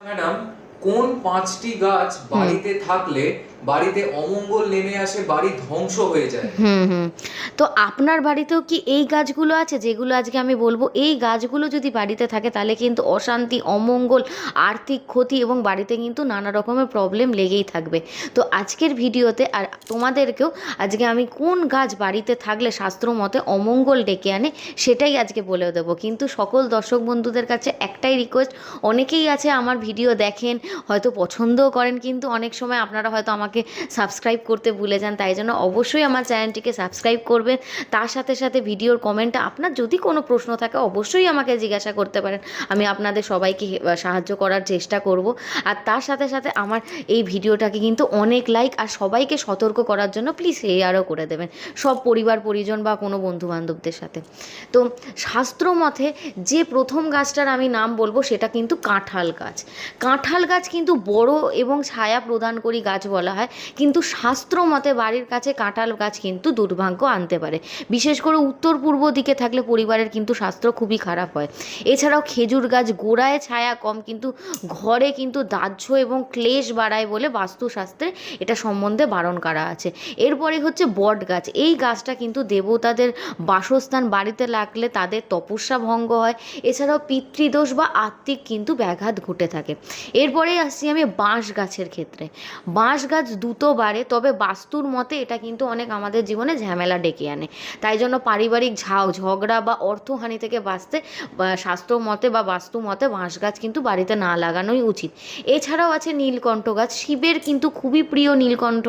Madam কোন পাঁচটি গাছ বাড়িতে থাকলে বাড়িতে অমঙ্গল নেমে আসে, বাড়ি ধ্বংস হয়ে যায়। হুম হুম। তো আপনার বাড়িতেও কি এই গাছগুলো আছে? যেগুলো আজকে আমি বলব, এই গাছগুলো যদি বাড়িতে থাকে, তাহলে কিন্তু অশান্তি, অমঙ্গল, আর্থিক ক্ষতি এবং বাড়িতে কিন্তু নানা রকমের প্রবলেম লেগেই থাকবে। তো আজকের ভিডিওতে আর তোমাদেরকেও আজকে আমি কোন গাছ বাড়িতে থাকলে শাস্ত্র মতে অমঙ্গল ডেকে আনে, সেটাই আজকে বলে দেবো। কিন্তু সকল দর্শক বন্ধুদের কাছে একটাই রিকোয়েস্ট অনেকেই আছে আমার ভিডিও দেখেন, হয়তো পছন্দও করেন, কিন্তু অনেক সময় আপনারা হয়তো আমাকে সাবস্ক্রাইব করতে ভুলে যান, তাই জন্য অবশ্যই আমার চ্যানেলটিকে সাবস্ক্রাইব করবেন। তার সাথে সাথে ভিডিওর কমেন্টে আপনার যদি কোনো প্রশ্ন থাকে, অবশ্যই আমাকে জিজ্ঞাসা করতে পারেন। আমি আপনাদের সবাইকে সাহায্য করার চেষ্টা করব। আর তার সাথে সাথে আমার এই ভিডিওটাকে কিন্তু অনেক লাইক আর সবাইকে সতর্ক করার জন্য প্লিজ শেয়ারও করে দেবেন। সব পরিবার, পরিজন বা কোনো বন্ধু বান্ধবদের সাথে। তো শাস্ত্র মতে যে প্রথম গাছটার আমি নাম বলব, সেটা কিন্তু কাঁঠাল গাছ। কাঁঠাল গাছ কিন্তু বড় এবং ছায়া প্রদানকারী গাছ বলা কিন্তু শাস্ত্র মতে বাড়ির কাছে কাঁঠাল গাছ কিন্তু দুর্ভাগ্য আনতে পারে। বিশেষ করে উত্তর পূর্ব দিকে থাকলে পরিবারের কিন্তু স্বাস্থ্য খুবই খারাপ হয়। এছাড়াও খেজুর গাছ গোড়ায় ছায়া কম, কিন্তু ঘরে কিন্তু দাহ্য এবং ক্লেশ বাড়ায় বলে বাস্তুশাস্ত্রে এটা সম্বন্ধে বারণ করা আছে। এরপরে হচ্ছে বট গাছ। এই গাছটা কিন্তু দেবতাদের বাসস্থান বাড়িতে লাগলে তাদের তপস্যা ভঙ্গ হয়। এছাড়াও পিতৃদোষ বা আত্মিক কিন্তু ব্যাঘাত ঘটে থাকে। এরপরে আসছি আমি বাঁশ গাছের ক্ষেত্রে। বাঁশ গাছ দ্রুত বাড়ে, তবে বাস্তুর মতে এটা কিন্তু অনেক আমাদের জীবনে ঝামেলা ডেকে আনে। তাই জন্য পারিবারিক ঝাও, ঝগড়া বা অর্থহানি থেকে বাঁচতে শাস্ত্র মতে বা বাস্তু মতে বাঁশ গাছ কিন্তু বাড়িতে না লাগানোই উচিত। এছাড়াও আছে নীলকণ্ঠ গাছ। শিবের কিন্তু খুবই প্রিয় নীলকণ্ঠ।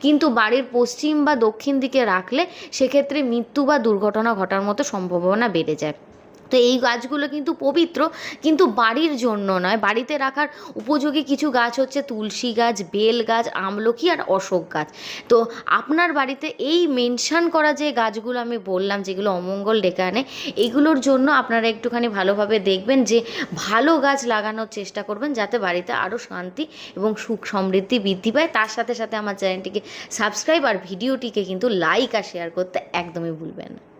কিন্তু বাড়ির পশ্চিম বা দক্ষিণ দিকে রাখলে সেক্ষেত্রে মৃত্যু বা দুর্ঘটনা ঘটার মতো সম্ভাবনা বেড়ে যায়। তো এই গাছগুলো কিন্তু পবিত্র, কিন্তু বাড়ির জন্য নয়। বাড়িতে রাখার উপযোগী কিছু গাছ হচ্ছে তুলসী গাছ, বেল গাছ, আমলকি আর অশোক গাছ। তো আপনার বাড়িতে এই মেনশান করা যে গাছগুলো আমি বললাম, যেগুলো অমঙ্গল ডেকে আনে, এগুলোর জন্য আপনারা একটুখানি ভালোভাবে দেখবেন যে ভালো গাছ লাগানোর চেষ্টা করবেন যাতে বাড়িতে আরও শান্তি এবং সুখ সমৃদ্ধি বৃদ্ধি পায়। তার সাথে সাথে আমার চ্যানেলটিকে সাবস্ক্রাইব আর ভিডিওটিকে কিন্তু লাইক আর শেয়ার করতে একদমই ভুলবেন না।